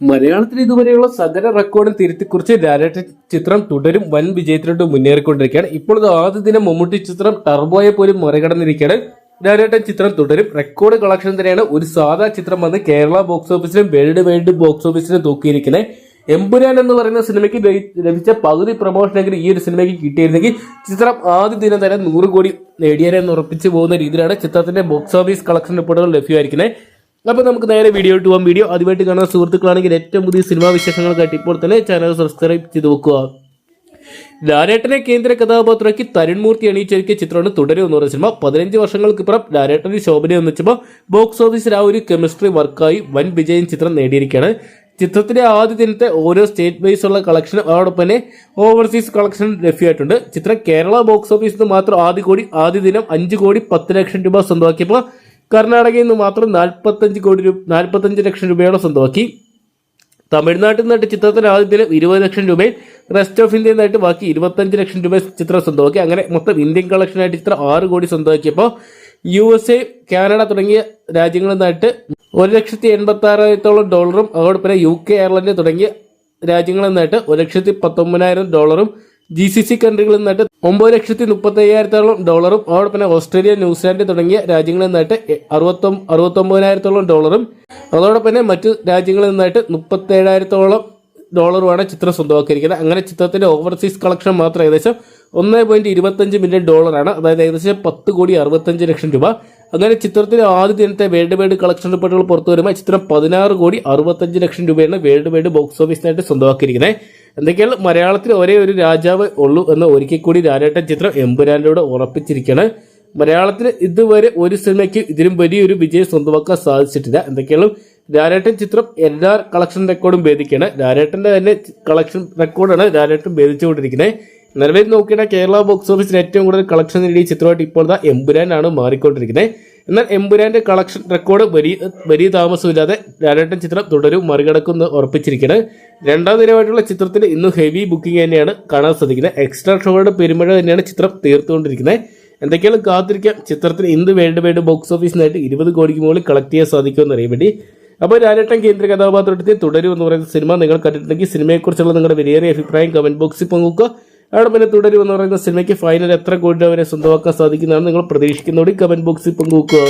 മലയാളത്തിൽ ഇതുവരെയുള്ള സകല റെക്കോർഡും തിരുത്തിക്കുറിച്ച് ലാലേട്ടൻ ചിത്രം തുടരും. വൻ വിജയത്തിലോട്ട് മുന്നേറിക്കൊണ്ടിരിക്കുകയാണ്. ഇപ്പോൾ ആദ്യ ദിനം മമ്മൂട്ടി ചിത്രം ടർബോയെ പോലും മറികടന്നിരിക്കുകയാണ്. ലാലേട്ടൻ ചിത്രം തുടരും. റെക്കോർഡ് കളക്ഷൻ തന്നെയാണ്. ഒരു സാധാ ചിത്രം വന്ന് കേരള ബോക്സ് ഓഫീസിലും വേൾഡ് വൈഡ് ബോക്സ് ഓഫീസിലും തൂക്കിയിരിക്കുന്നത് എമ്പുരാൻ എന്ന് പറയുന്ന സിനിമയ്ക്ക് ലഭിച്ച പകുതി പ്രമോഷനെങ്കിലും ഈ ഒരു സിനിമയ്ക്ക് കിട്ടിയിരുന്നെങ്കിൽ ചിത്രം ആദ്യ ദിനം തന്നെ നൂറ് കോടി നേടിയാലെന്ന് ഉറപ്പിച്ചു പോകുന്ന രീതിയിലാണ് ചിത്രത്തിന്റെ ബോക്സ് ഓഫീസ് കളക്ഷൻ റിപ്പോർട്ടുകൾ ലഭ്യമായിരിക്കുന്നത് അപ്പോൾ നമുക്ക് നേരെ വീഡിയോ ഇട്ട് പോകാം വീഡിയോ ആദ്യമായിട്ട് കാണുന്ന സുഹൃത്തുക്കളാണെങ്കിൽ ഏറ്റവും പുതിയ സിനിമാ വിശേഷങ്ങൾക്കായിട്ട് ഇപ്പോൾ തന്നെ ചാനൽ സബ്സ്ക്രൈബ് ചെയ്ത് വെക്കുക. ലാലേട്ടനെ കേന്ദ്ര കഥാപാത്രമാക്കി തരുൺമൂർത്തി അണിയിച്ചൊരുക്കിയ ചിത്രമാണ് തുടരും എന്ന് പറഞ്ഞ സിനിമ പതിനഞ്ച് വർഷങ്ങൾക്ക് ഇപ്പുറം ലാലേട്ടന് ശോഭന ഒന്നിച്ചപ്പോൾ ബോക്സ് ഓഫീസിൽ ആ ഒരു കെമിസ്ട്രി വർക്കായി വൻ വിജയം ചിത്രം നേടിയിരിക്കുകയാണ്. ചിത്രത്തിന്റെ ആദ്യ ദിനത്തെ ഓരോ സ്റ്റേറ്റ് വൈസ് ഉള്ള കളക്ഷൻ അതോടൊപ്പം തന്നെ ഓവർസീസ് കളക്ഷൻ ലഭ്യമായിട്ടുണ്ട് ചിത്രം കേരള ബോക്സ് ഓഫീസിൽ നിന്ന് മാത്രം ആദ്യ കോടി ആദ്യ ദിനം അഞ്ച് കോടി പത്ത് ലക്ഷം രൂപ സ്വന്തമാക്കിയപ്പോൾ കർണാടകയിൽ നിന്ന് മാത്രം നാൽപ്പത്തഞ്ച് കോടി രൂപ നാൽപ്പത്തഞ്ച് ലക്ഷം രൂപയോളം സ്വന്തമാക്കി. തമിഴ്നാട്ടിൽ നിന്നായിട്ട് ചിത്രത്തിന് ആദ്യത്തിൽ ഇരുപത് ലക്ഷം രൂപയും റെസ്റ്റ് ഓഫ് ഇന്ത്യയിൽ നിന്നായിട്ട് ബാക്കി ഇരുപത്തഞ്ച് ലക്ഷം രൂപ ചിത്രം സ്വന്തമാക്കി. അങ്ങനെ മൊത്തം ഇന്ത്യൻ കളക്ഷനായിട്ട് ചിത്രം ആറ് കോടി സ്വന്തമാക്കിയപ്പോൾ യു എസ് എ കാനഡ തുടങ്ങിയ രാജ്യങ്ങളിൽ നിന്നായിട്ട് ഒരു ലക്ഷത്തി എൺപത്തി ആറായിരത്തോളം ഡോളറും അതോടൊപ്പം യു കെ അയർലൻഡ് തുടങ്ങിയ രാജ്യങ്ങളിൽ നിന്നായിട്ട് ഒരു ലക്ഷത്തി പത്തൊമ്പതിനായിരം ഡോളറും ജി സി സി കൺട്രികളിൽ നിന്നായിട്ട് ഒമ്പത് ലക്ഷത്തി മുപ്പത്തി അയ്യായിരത്തോളം ഡോളറും അതോടൊപ്പം തന്നെ ഓസ്ട്രേലിയ ന്യൂസിലാൻഡ് തുടങ്ങിയ രാജ്യങ്ങളിൽ നിന്നായിട്ട് അറുപത്തൊ അറുപത്തൊമ്പതിനായിരത്തോളം ഡോളറും. അതോടൊപ്പം തന്നെ മറ്റു രാജ്യങ്ങളിൽ നിന്നായിട്ട് മുപ്പത്തി ഏഴായിരത്തോളം ഡോളറുമാണ് ചിത്രം സ്വന്തമാക്കിയിരിക്കുന്നത്. അങ്ങനെ ചിത്രത്തിന്റെ ഓവർസീസ് കളക്ഷൻ മാത്രം ഏകദേശം ഒന്ന് പോയിന്റ് ഇരുപത്തഞ്ച് മില്യൺ ഡോളറാണ് അതായത് ഏകദേശം പത്ത് കോടി അറുപത്തഞ്ച് ലക്ഷം രൂപ. അങ്ങനെ ചിത്രത്തിന്റെ ആദ്യ ദിനത്തെ വേൾഡ് വൈഡ് കളക്ഷൻ റിപ്പോർട്ടുകൾ പുറത്തു വരുമ്പോൾ ചിത്രം പതിനാറ് കോടി അറുപത്തഞ്ച് ലക്ഷം രൂപയാണ് വേൾഡ് വൈഡ് ബോക്സ് ഓഫീസിനായിട്ട് സ്വന്തമാക്കിയിരിക്കുന്നത്. എന്തൊക്കെയാണ് മലയാളത്തിൽ ഒരേ ഒരു രാജാവ് ഉള്ളൂ എന്ന ഒരിക്കൽ കൂടി ലാലേട്ടൻ ചിത്രം എമ്പുരാനിലൂടെ ഉറപ്പിച്ചിരിക്കുകയാണ്. മലയാളത്തിൽ ഇതുവരെ ഒരു സിനിമയ്ക്ക് ഇതിലും വലിയൊരു വിജയം സ്വന്തമാക്കാൻ സാധിച്ചിട്ടില്ല. എന്തൊക്കെയാണ്? ലാലേട്ടൻ ചിത്രം എല്ലാ കളക്ഷൻ റെക്കോർഡും ഭേദിക്കുകയാണ്. ലാലേട്ടന്റെ തന്നെ കളക്ഷൻ റെക്കോർഡാണ് ലാലേട്ടൻ ഭേദിച്ചുകൊണ്ടിരിക്കുന്നത്. നിലവിൽ നോക്കിയിട്ട് കേരള ബോക്സ് ഓഫീസിൽ ഏറ്റവും കൂടുതൽ കളക്ഷൻ നേടിയ ചിത്രമായിട്ട് ഇപ്പോൾ ദാ എമ്പുരാനാണ് മാറിക്കൊണ്ടിരിക്കുന്നത്. എന്നാൽ എമ്പുരാന്റെ കളക്ഷൻ റെക്കോർഡ് വലിയ വലിയ താമസമില്ലാതെ ലാലേട്ടൻ ചിത്രം തുടരും മറികടക്കുന്ന ഉറപ്പിച്ചിരിക്കുന്നത് രണ്ടാം ദിനമായിട്ടുള്ള ചിത്രത്തിൽ ഇന്ന് ഹെവി ബുക്കിംഗ് തന്നെയാണ് കാണാൻ സാധിക്കുന്നത്. എക്സ്ട്രാ ഷോയുടെ പെരുമഴ തന്നെയാണ് ചിത്രം തീർത്തുകൊണ്ടിരിക്കുന്നത്. എന്തൊക്കെയാണ് കാത്തിരിക്കാം ചിത്രത്തിൽ ഇന്ന് വേണ്ട വേണ്ട ബോക്സ് ഓഫീസിനായിട്ട് ഇരുപത് കോടിക്ക് മുകളിൽ കളക്ട് ചെയ്യാൻ സാധിക്കുമെന്ന് അറിയാൻ വേണ്ടി. അപ്പോൾ രാജേട്ടൻ കേന്ദ്ര കഥാപാത്രത്തിൽ തുടരും എന്ന് പറയുന്ന സിനിമ നിങ്ങൾ കണ്ടിട്ടുണ്ടെങ്കിൽ സിനിമയെക്കുറിച്ചുള്ള നിങ്ങളുടെ വിലയേറിയ അഭിപ്രായം കമന്റ് ബോക്സിൽ പങ്കുവെക്കുക. അവിടെ പിന്നെ തുടരും എന്ന് പറയുന്ന സിനിമയ്ക്ക് ഫൈനൽ എത്ര കോടി രൂപ വരെ സ്വന്തമാക്കാൻ സാധിക്കുന്നതാണ് നിങ്ങൾ പ്രതീക്ഷിക്കുന്നതോടെ കമന്റ് ബോക്സിൽ പങ്കുവെക്കുക.